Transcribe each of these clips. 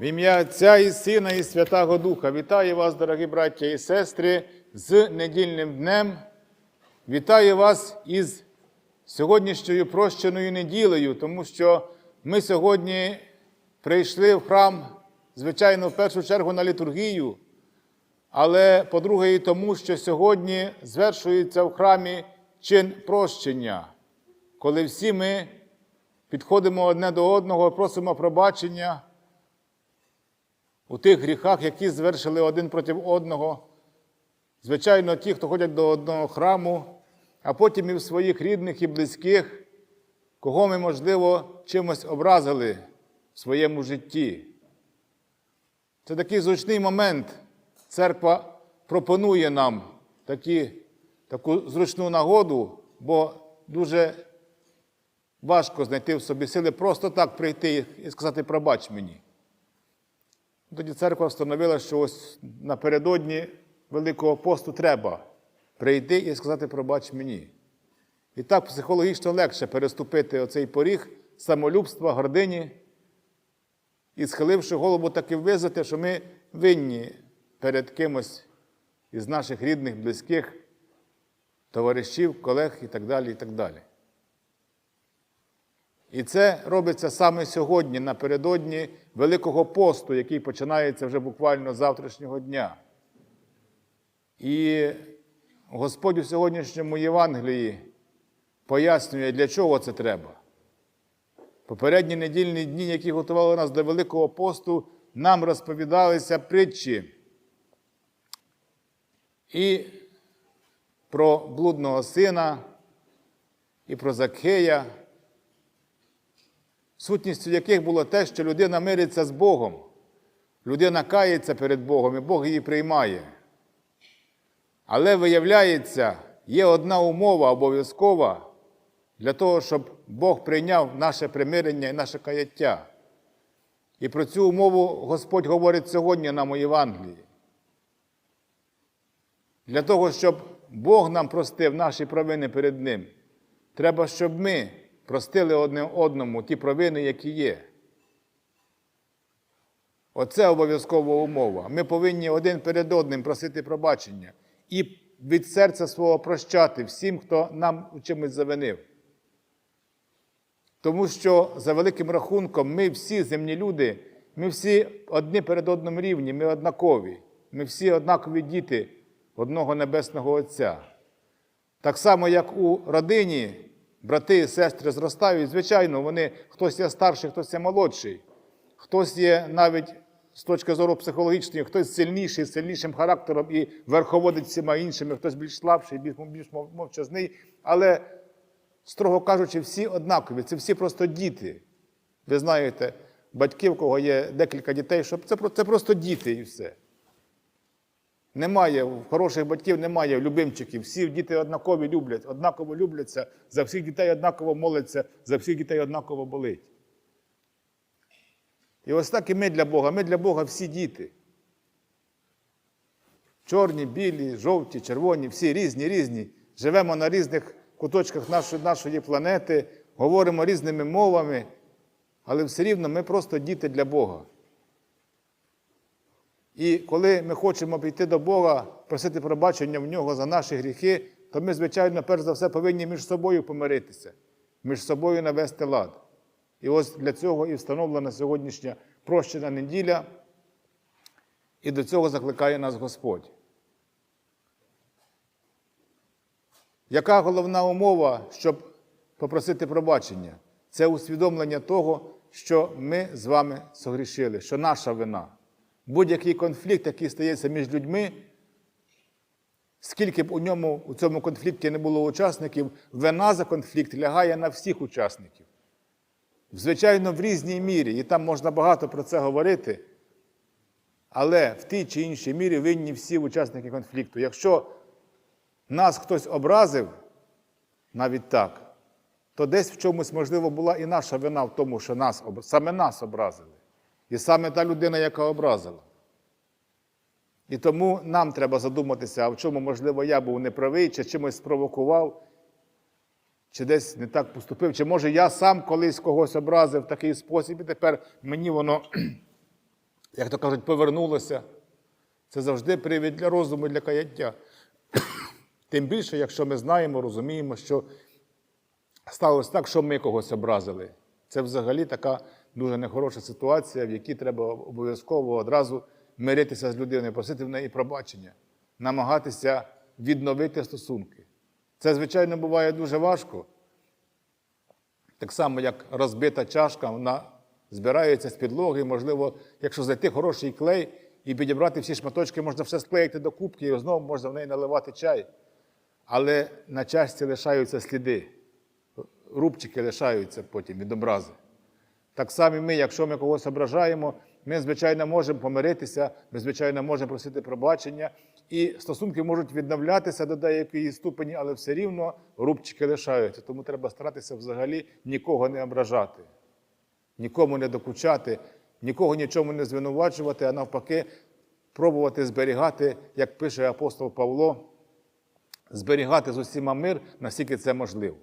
В ім'я Отця і Сина, і Святого Духа. Вітаю вас, дорогі браття і сестри, з недільним днем. Вітаю вас із сьогоднішньою прощеною неділею, тому що ми сьогодні прийшли в храм, звичайно, в першу чергу на літургію, але по-друге, і тому, що сьогодні звершується в храмі чин прощення, коли всі ми підходимо одне до одного, просимо пробачення у тих гріхах, які звершили один проти одного. Звичайно, ті, хто ходять до одного храму, а потім і в своїх рідних і близьких, кого ми, можливо, чимось образили в своєму житті. Це такий зручний момент. Церква пропонує нам такі, таку зручну нагоду, бо дуже важко знайти в собі сили просто так прийти і сказати пробач мені. Тоді церква встановила, що ось напередодні Великого посту треба прийти і сказати пробач мені. І так психологічно легше переступити оцей поріг самолюбства, гордині і, схиливши голову, таки визнати, що ми винні перед кимось із наших рідних, близьких, товаришів, колег і так далі. І так далі. І це робиться саме сьогодні, напередодні Великого посту, який починається вже буквально з завтрашнього дня. І Господь у сьогоднішньому Євангелії пояснює, для чого це треба. Попередні недільні дні, які готували нас до Великого посту, нам розповідалися притчі і про блудного сина, і про Закхея, сутністю яких було те, що людина мириться з Богом, людина кається перед Богом, і Бог її приймає. Але виявляється, є одна умова обов'язкова для того, щоб Бог прийняв наше примирення і наше каяття. І про цю умову Господь говорить сьогодні нам у Євангелії. Для того, щоб Бог нам простив наші провини перед Ним, треба, щоб ми простили одне одному ті провини, які є. Оце обов'язкова умова. Ми повинні один перед одним просити пробачення і від серця свого прощати всім, хто нам у чимось завинив. Тому що за великим рахунком ми всі земні люди, ми всі одні перед одним рівні, ми однакові, ми всі однакові діти одного Небесного Отця. Так само, як у родині брати і сестри зростають, звичайно, вони хтось є старший, хтось є молодший, хтось є навіть з точки зору психологічної, хтось сильніший, сильнішим характером і верховодить всіма іншими, хтось більш слабший, більш, більш мовчазний. Але, строго кажучи, всі однакові, це всі просто діти. Ви знаєте, батьки, в кого є декілька дітей, що це, це просто діти і все. Немає хороших батьків, немає любимчиків. Всі діти однакові люблять, однаково любляться, за всіх дітей однаково моляться, за всіх дітей однаково болить. І ось так і ми для Бога. Ми для Бога всі діти. Чорні, білі, жовті, червоні, всі різні, різні. Живемо на різних куточках нашої, нашої планети, говоримо різними мовами, але все рівно ми просто діти для Бога. І коли ми хочемо прийти до Бога, просити пробачення в нього за наші гріхи, то ми, звичайно, перш за все повинні між собою помиритися, між собою навести лад. І ось для цього і встановлена сьогоднішня прощена неділя, і до цього закликає нас Господь. Яка головна умова, щоб попросити пробачення? Це усвідомлення того, що ми з вами согрішили, що наша вина. Будь-який конфлікт, який стається між людьми, скільки б у ньому у цьому конфлікті не було учасників, вина за конфлікт лягає на всіх учасників. Звичайно, в різній мірі, і там можна багато про це говорити, але в тій чи іншій мірі винні всі учасники конфлікту. Якщо нас хтось образив, навіть так, то десь в чомусь, можливо, була і наша вина в тому, що нас, саме нас образили. І саме та людина, яка образила. І тому нам треба задуматися, а в чому, можливо, я був неправий, чи чимось спровокував, чи десь не так поступив, чи може я сам колись когось образив в такий спосіб, і тепер мені воно як то кажуть, повернулося. Це завжди привід для розуму, для каяття. Тим більше, якщо ми знаємо, розуміємо, що сталося так, що ми когось образили. Це взагалі така дуже нехороша ситуація, в якій треба обов'язково одразу миритися з людиною, просити в неї пробачення, намагатися відновити стосунки. Це, звичайно, буває дуже важко. Так само, як розбита чашка, вона збирається з підлоги. Можливо, якщо знайти хороший клей і підібрати всі шматочки, можна все склеїти до кубки і знову можна в неї наливати чай. Але на чашці лишаються сліди, рубчики лишаються потім від образи. Так само ми, якщо ми когось ображаємо, ми, звичайно, можемо помиритися, ми, звичайно, можемо просити пробачення, і стосунки можуть відновлятися до деякої ступені, але все рівно рубчики лишаються. Тому треба старатися взагалі нікого не ображати, нікому не докучати, нікого нічому не звинувачувати, а навпаки, пробувати зберігати, як пише апостол Павло, зберігати з усіма мир, наскільки це можливо.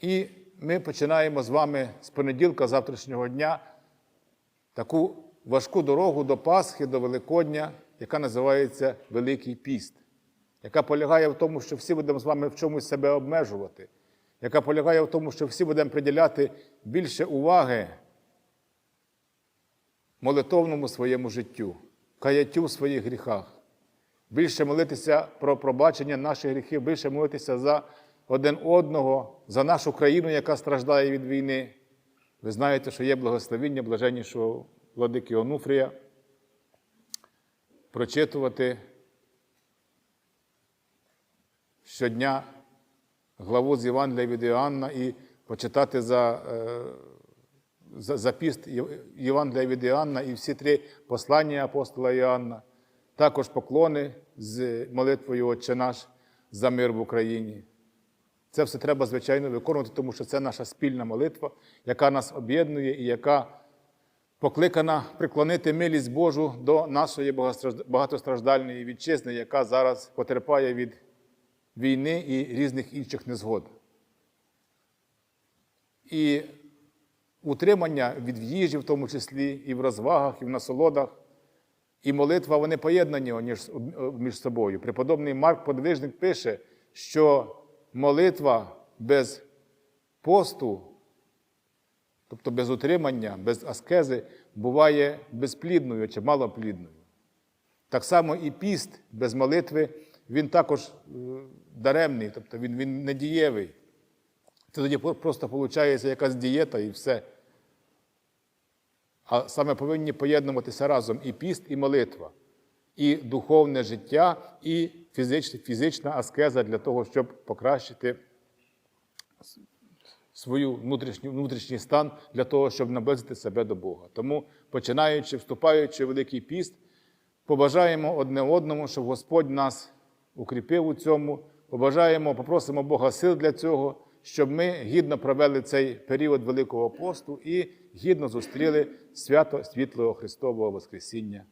І ми починаємо з вами з понеділка завтрашнього дня таку важку дорогу до Пасхи, до Великодня, яка називається Великий Піст, яка полягає в тому, що всі будемо з вами в чомусь себе обмежувати, яка полягає в тому, що всі будемо приділяти більше уваги молитовному своєму життю, каяттю в своїх гріхах, більше молитися про пробачення наших гріхів, більше молитися за один одного, за нашу країну, яка страждає від війни. Ви знаєте, що є благословіння блаженнішого владики Онуфрія прочитувати щодня главу з Євангелія від Іоанна і почитати за, е, за, за піст Євангелія від Іоанна і всі три послання апостола Іоанна, також поклони з молитвою Отче наш за мир в Україні. Це все треба, звичайно, виконувати, тому що це наша спільна молитва, яка нас об'єднує і яка покликана приклонити милість Божу до нашої багатостраждальної вітчизни, яка зараз потерпає від війни і різних інших незгод. І утримання від їжі, в тому числі, і в розвагах, і в насолодах, і молитва вони поєднані між собою. Преподобний Марк Подвижник пише, що молитва без посту, тобто без утримання, без аскези, буває безплідною чи малоплідною. Так само і піст без молитви, він також е, даремний, тобто він, він недієвий. Це тоді просто виходить якась дієта і все. А саме повинні поєднуватися разом і піст, і молитва, і духовне життя, і фізична, аскеза для того, щоб покращити свою внутрішню, внутрішній стан для того, щоб наблизити себе до Бога. Тому, починаючи, вступаючи в Великий піст, побажаємо одне одному, щоб Господь нас укріпив у цьому. Побажаємо, попросимо Бога сил для цього, щоб ми гідно провели цей період Великого посту і гідно зустріли свято світлого Христового Воскресіння.